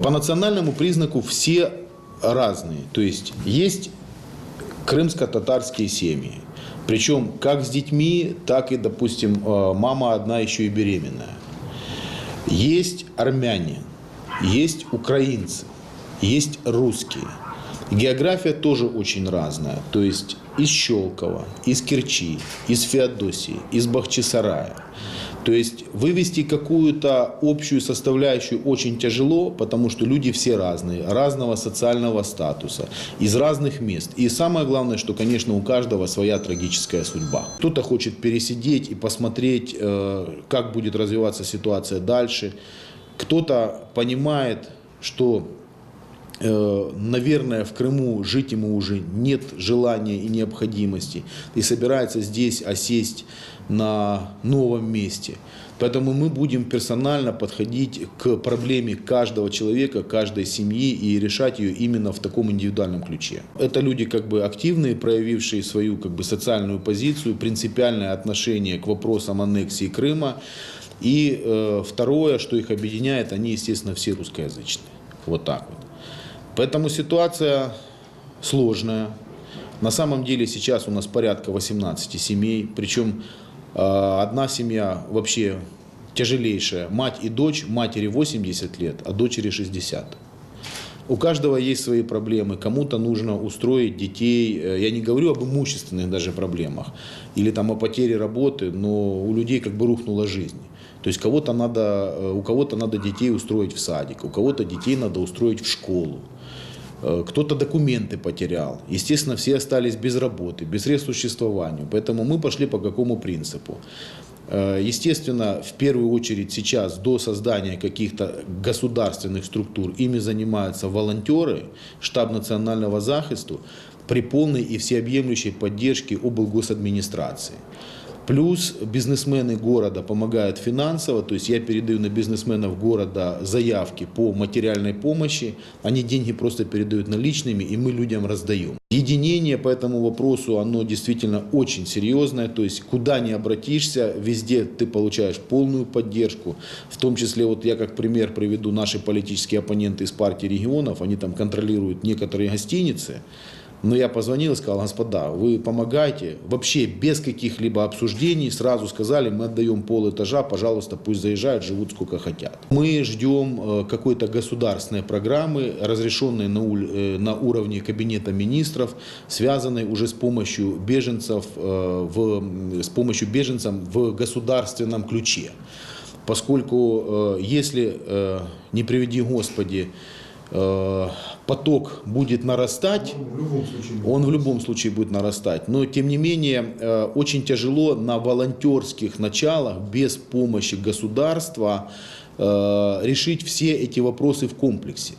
По национальному признаку все разные. То есть есть крымско-татарские семьи. Причем как с детьми, так и, допустим, э, мама одна еще и беременная. Есть армяне, есть украинцы, есть русские. География тоже очень разная. То есть из Щелкова, из Керчи, из Феодосии, из Бахчисарая. То есть вывести какую-то общую составляющую очень тяжело, потому что люди все разные, разного социального статуса, из разных мест. И самое главное, что, конечно, у каждого своя трагическая судьба. Кто-то хочет пересидеть и посмотреть, э, как будет развиваться ситуация дальше. Кто-то понимает, что наверное, в Крыму жить ему уже нет желания и необходимости, и собирается здесь осесть на новом месте. Поэтому мы будем персонально подходить к проблеме каждого человека, каждой семьи и решать ее именно в таком индивидуальном ключе. Это люди как бы активные, проявившие свою как бы социальную позицию, принципиальное отношение к вопросам аннексии Крыма. И э, второе, что их объединяет, они, естественно, все русскоязычные. Вот так вот. Поэтому ситуация сложная. На самом деле сейчас у нас порядка 18 семей, причем э, одна семья вообще тяжелейшая. Мать и дочь, матери 80 лет, а дочери 60. У каждого есть свои проблемы. Кому-то нужно устроить детей. Э, я не говорю об имущественных даже проблемах или там о потере работы, но у людей как бы рухнула жизнь. То есть кого-то надо, э, у кого-то надо детей устроить в садик, у кого-то детей надо устроить в школу. Э, кто-то документы потерял. Естественно, все остались без работы, без средств существования. Поэтому мы пошли по какому принципу? Э, естественно, в первую очередь сейчас до создания каких-то государственных структур ими занимаются волонтеры, штаб национального захисту при полной и всеобъемлющей поддержке облгосадминистрации. Плюс бизнесмены города помогают финансово, то есть я передаю на бизнесменов города заявки по материальной помощи, они деньги просто передают наличными, и мы людям раздаем. Единение по этому вопросу, оно действительно очень серьезное, то есть куда ни обратишься, везде ты получаешь полную поддержку, в том числе, вот я как пример приведу, наши политические оппоненты из партии регионов, они там контролируют некоторые гостиницы, но я позвонил и сказал, господа, вы помогаете, вообще без каких-либо обсуждений, сразу сказали, мы отдаем пол этажа, пожалуйста, пусть заезжают, живут сколько хотят. Мы ждем э, какой-то государственной программы, разрешенной на, э, на уровне Кабинета министров, связанной уже с помощью беженцев, э, в, с помощью беженцев в государственном ключе. Поскольку если, не приведи Господи, поток будет нарастать, он в любом случае будет нарастать. Но тем не менее э, очень тяжело на волонтерских началах без помощи государства э, решить все эти вопросы в комплексе.